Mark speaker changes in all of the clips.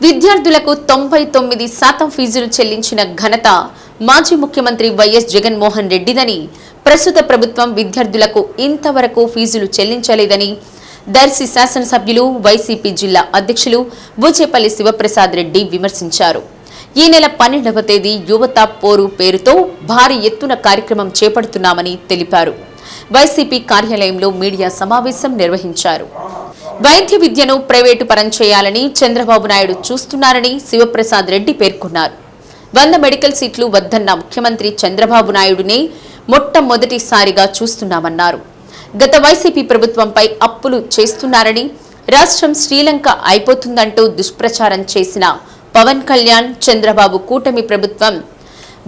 Speaker 1: విద్యార్థులకు తొంభై తొమ్మిది శాతం ఫీజులు చెల్లించిన ఘనత మాజీ ముఖ్యమంత్రి వైఎస్ జగన్మోహన్ రెడ్డిదని ప్రస్తుత ప్రభుత్వం విద్యార్థులకు ఇంతవరకు ఫీజులు చెల్లించలేదని దర్శి శాసనసభ్యులు వైసీపీ జిల్లా అధ్యక్షులు బూచేపల్లి శివప్రసాద్ రెడ్డి విమర్శించారు. ఈ నెల పన్నెండవ తేదీ యువత పోరు పేరుతో భారీ ఎత్తున కార్యక్రమం చేపడుతున్నామని తెలిపారు. వైసీపీ కార్యాలయంలో మీడియా సమావేశం నిర్వహించారు. వైద్య విద్యను ప్రైవేటు పరం చేయాలని చంద్రబాబు నాయుడు చూస్తున్నారని శివప్రసాద్ రెడ్డి పేర్కొన్నారు. వంద మెడికల్ సీట్లు వద్దన్న ముఖ్యమంత్రి చంద్రబాబు నాయుడునే మొట్టమొదటిసారిగా చూస్తున్నామన్నారు. గత వైసీపీ ప్రభుత్వంపై అప్పులు చేస్తున్నారని రాష్ట్రం శ్రీలంక అయిపోతుందంటూ దుష్ప్రచారం చేసిన పవన్ కళ్యాణ్ చంద్రబాబు కూటమి ప్రభుత్వం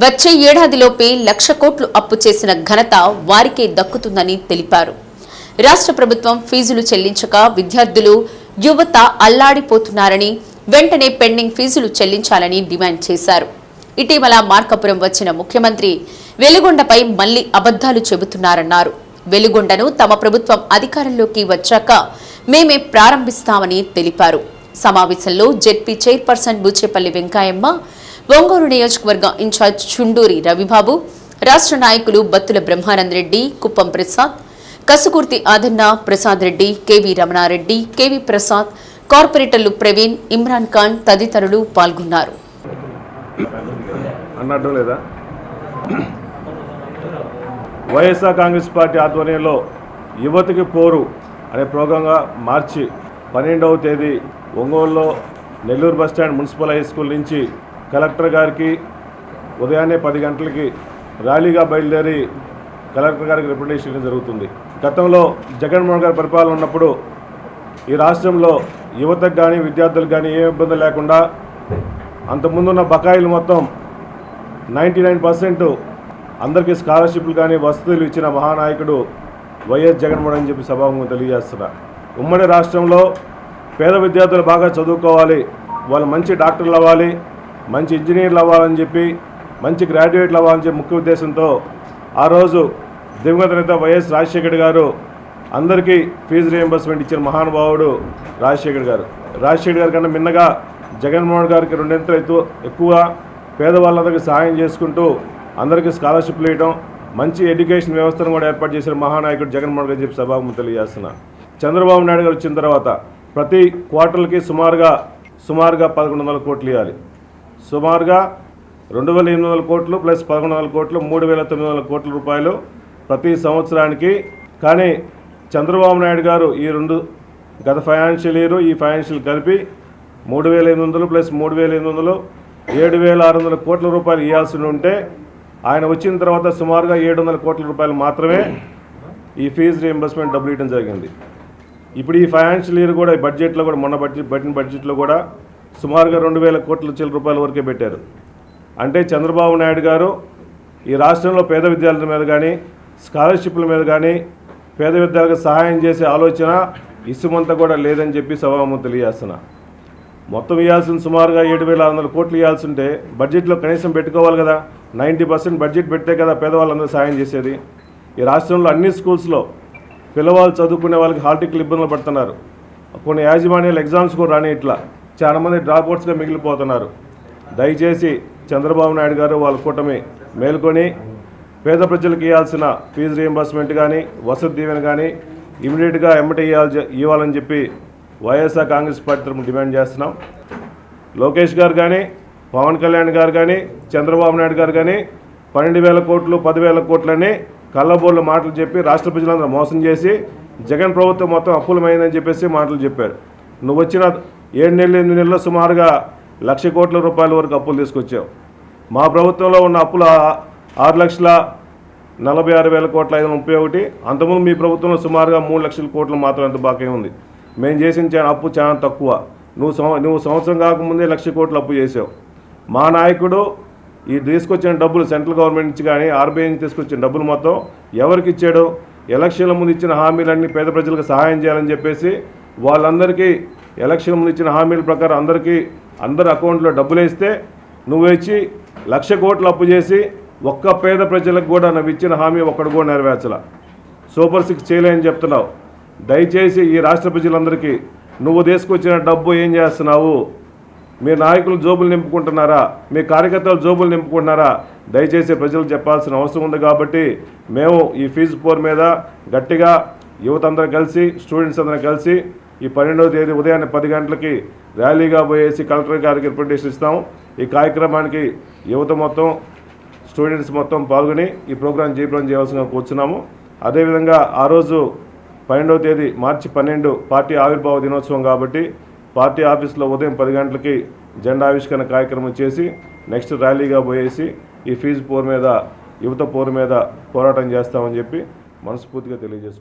Speaker 1: వచ్చే ఏడాదిలోపే లక్ష కోట్లు అప్పు చేసిన ఘనత వారికే దక్కుతుందని తెలిపారు. రాష్ట్ర ప్రభుత్వం ఫీజులు చెల్లించక విద్యార్థులు యువత అల్లాడిపోతున్నారని వెంటనే పెండింగ్ ఫీజులు చెల్లించాలని డిమాండ్ చేశారు. ఇటీవల మార్కాపురం వచ్చిన ముఖ్యమంత్రి వెలుగొండపై మళ్ళీ అబద్ధాలు చెబుతున్నారన్నారు. వెలుగొండను తమ ప్రభుత్వం అధికారంలోకి వచ్చాక మేమే ప్రారంభిస్తామని తెలిపారు. సమావేశంలో జెడ్పీ చైర్పర్సన్ బుచ్చేపల్లి వెంకాయమ్మ ఒంగోలు నియోజకవర్గ ఇన్ఛార్జ్ చుండూరి రవిబాబు రాష్ట్ర నాయకులు బత్తుల బ్రహ్మానంద్ రెడ్డి కుప్పం ప్రసాద్ కసుకుర్తి ఆదన్న ప్రసాద్ రెడ్డి కేవీ రమణారెడ్డి కేవీ ప్రసాద్ కార్పొరేటర్లు ప్రవీణ్ ఇమ్రాన్ ఖాన్ తదితరులు పాల్గొన్నారు.
Speaker 2: అన్నట్టు లేదా? వైఎస్ఆర్ కాంగ్రెస్ పార్టీ ఆధ్వర్యంలో యువతకి పోరు అనే ప్రోగ్రాంగా మార్చి పన్నెండవ తేదీ ఒంగోలులో Nellore bus stand municipal high school నుంచి కలెక్టర్ గారికి ఉదయాన్నే పది గంటలకి ర్యాలీగా బయలుదేరి కలెక్టర్ గారికి రిప్రజెంటేషన్ ఇవ్వడం జరుగుతుంది. గతంలో జగన్మోహన్ గారి పరిపాలన ఉన్నప్పుడు ఈ రాష్ట్రంలో యువతకు కానీ విద్యార్థులకు కానీ ఏ ఇబ్బంది లేకుండా అంతకుముందున్న బకాయిలు మొత్తం నైంటీ నైన్ పర్సెంట్ అందరికీ స్కాలర్షిప్లు కానీ వసతులు ఇచ్చిన మహానాయకుడు వైఎస్ జగన్మోహన్ అని చెప్పి సభాముఖం తెలియజేస్తున్నా. ఉమ్మడి రాష్ట్రంలో పేద విద్యార్థులు బాగా చదువుకోవాలి వాళ్ళు మంచి డాక్టర్లు అవ్వాలి మంచి ఇంజనీర్లు అవ్వాలని చెప్పి మంచి గ్రాడ్యుయేట్లు అవ్వాలని చెప్పి ముఖ్య ఉద్దేశంతో ఆ రోజు దివంగత నేత వైఎస్ రాజశేఖర్ గారు అందరికీ ఫీజు రియంబర్స్మెంట్ ఇచ్చిన మహానుభావుడు రాజశేఖర్ గారు. రాజశేఖర్ గారి కన్నా మిన్నగా జగన్మోహన్ గారికి రెండింతలు ఎక్కువ ఎక్కువ పేదవాళ్ళందరికీ సహాయం చేసుకుంటూ అందరికీ స్కాలర్షిప్లు ఇవ్వడం మంచి ఎడ్యుకేషన్ వ్యవస్థను కూడా ఏర్పాటు చేసిన మహానాయకుడు జగన్మోహన్ గారు చెప్పి సభాముఖం తెలియజేస్తున్నా. చంద్రబాబు నాయుడు గారు వచ్చిన తర్వాత ప్రతి క్వార్టర్కి సుమారుగా సుమారుగా పదకొండు వందల కోట్లు ఇవ్వాలి. సుమారుగా రెండు వేల ఎనిమిది వందల కోట్లు ప్లస్ పదకొండు వందల కోట్లు మూడు వేల తొమ్మిది వందల కోట్ల రూపాయలు ప్రతి సంవత్సరానికి. కానీ చంద్రబాబు నాయుడు గారు ఈ రెండు గత ఫైనాన్షియల్ ఇయర్ ఈ ఫైనాన్షియల్ కలిపి మూడు వేల ఎనిమిది వందలు ప్లస్ మూడు వేల ఎనిమిది వందలు ఏడు వేల ఆరు వందల కోట్ల రూపాయలు ఇవ్వాల్సి ఉంటే ఆయన వచ్చిన తర్వాత సుమారుగా ఏడు వందల కోట్ల రూపాయలు మాత్రమే ఈ ఫీజు రీఎంబర్స్మెంట్ డబ్బులు ఇవ్వడం జరిగింది. ఇప్పుడు ఈ ఫైనాన్షియల్ ఇయర్ కూడా ఈ బడ్జెట్లో కూడా మొన్న బడ్జెట్ బడ్జెట్లో కూడా సుమారుగా రెండు వేల కోట్ల చిల్లర రూపాయల వరకే పెట్టారు. అంటే చంద్రబాబు నాయుడు గారు ఈ రాష్ట్రంలో పేద విద్యార్థుల మీద కానీ స్కాలర్షిప్ల మీద కానీ పేద విద్యార్థులకు సహాయం చేసే ఆలోచన ఇసుమంతా కూడా లేదని చెప్పి సభాము తెలియజేస్తున్నా. మొత్తం ఇవ్వాల్సిన సుమారుగా ఏడు వేల ఆరు వందల కోట్లు ఇవ్వాల్సి ఉంటే బడ్జెట్లో కనీసం పెట్టుకోవాలి కదా. నైంటీ పర్సెంట్ బడ్జెట్ పెట్టే కదా పేదవాళ్ళందరూ సాయం చేసేది. ఈ రాష్ట్రంలో అన్ని స్కూల్స్లో పిల్లవాళ్ళు చదువుకునే వాళ్ళకి హార్టికల్ ఇబ్బందులు పడుతున్నారు. కొన్ని యాజమాన్యాలు ఎగ్జామ్స్ కూడా రాని ఇట్లా. చాలామంది డ్రాప్అవుట్స్గా మిగిలిపోతున్నారు. దయచేసి చంద్రబాబు నాయుడు గారు వాళ్ళ కూటమి మేల్కొని పేద ప్రజలకు ఇవ్వాల్సిన ఫీజు రీఎంబర్స్మెంట్ కానీ వసతి దీవెన కానీ ఇమీడియట్గా ఎమ్మటి ఇవ్వాలి ఇవ్వాలని చెప్పి వైఎస్ఆర్ కాంగ్రెస్ పార్టీ తరఫున డిమాండ్ చేస్తున్నాం. లోకేష్ గారు కానీ పవన్ కళ్యాణ్ గారు కానీ చంద్రబాబు నాయుడు గారు కానీ పన్నెండు వేల కోట్లు పదివేల కోట్లని కళ్ళబోళ్ళు మాటలు చెప్పి రాష్ట్ర ప్రజలందరూ మోసం చేసి జగన్ ప్రభుత్వం మొత్తం అప్పులమైందని చెప్పేసి మాటలు చెప్పారు. నువ్వు వచ్చిన ఏడు నెలలు ఎనిమిది నెలల్లో సుమారుగా లక్ష కోట్ల రూపాయల వరకు అప్పులు తీసుకొచ్చావు మా ప్రభుత్వంలో ఉన్న అప్పులు ఆరు లక్షల నలభై ఆరు వేల కోట్ల ఐదు ముప్పై ఒకటి. అంతకుముందు మీ ప్రభుత్వంలో సుమారుగా మూడు లక్షల కోట్లు మాత్రం ఎంత బాకీ ఉంది. మేము చేసిన చాలా అప్పు చాలా తక్కువ. నువ్వు సంవ నువ్వు సంవత్సరం కాకముందే లక్ష కోట్లు అప్పు చేసావు. మా నాయకుడు ఈ తీసుకొచ్చిన డబ్బులు సెంట్రల్ గవర్నమెంట్ నుంచి కానీ ఆర్బీఐ నుంచి తీసుకొచ్చిన డబ్బులు మొత్తం ఎవరికి ఇచ్చాడు? ఎలక్షన్ల ముందు ఇచ్చిన హామీలన్నీ పేద ప్రజలకు సహాయం చేయాలని చెప్పేసి వాళ్ళందరికీ ఎలక్షన్ ముందు ఇచ్చిన హామీల ప్రకారం అందరికీ అందరి అకౌంట్లో డబ్బులు వేస్తే నువ్వు ఇచ్చి లక్ష కోట్లు అప్పు చేసి ఒక్క పేద ప్రజలకు కూడా నువ్వు ఇచ్చిన హామీ ఒక్కడు కూడా నెరవేర్చాల. సూపర్ సిక్స్ చేయలేని చెప్తున్నావు. దయచేసి ఈ రాష్ట్ర ప్రజలందరికీ నువ్వు తీసుకొచ్చిన డబ్బు ఏం చేస్తున్నావు? మీ నాయకులు జోబులు నింపుకుంటున్నారా? మీ కార్యకర్తలు జోబులు నింపుకుంటున్నారా? దయచేసి ప్రజలు చెప్పాల్సిన అవసరం ఉంది కాబట్టి మేము ఈ ఫీజు పోర్ మీద గట్టిగా యువత అందరూ కలిసి స్టూడెంట్స్ అందరం కలిసి ఈ పన్నెండవ తేదీ ఉదయాన్నే పది గంటలకి ర్యాలీగా పోయేసి కలెక్టర్ గారికి రిప్రజెంటేషన్ ఇస్తాము. ఈ కార్యక్రమానికి యువత మొత్తం స్టూడెంట్స్ మొత్తం పాల్గొని ఈ ప్రోగ్రాం జయప్రదం చేయవలసిన కూర్చున్నాము. అదేవిధంగా ఆ రోజు పన్నెండవ తేదీ మార్చి పన్నెండు పార్టీ ఆవిర్భావ దినోత్సవం కాబట్టి పార్టీ ఆఫీస్లో ఉదయం పది గంటలకి జెండా ఆవిష్కరణ కార్యక్రమం చేసి నెక్స్ట్ ర్యాలీగా పోయేసి ఈ ఫీజు పోర్ మీద యువత పోరు మీద పోరాటం చేస్తామని చెప్పి మనస్ఫూర్తిగా తెలియజేసుకుంటున్నాను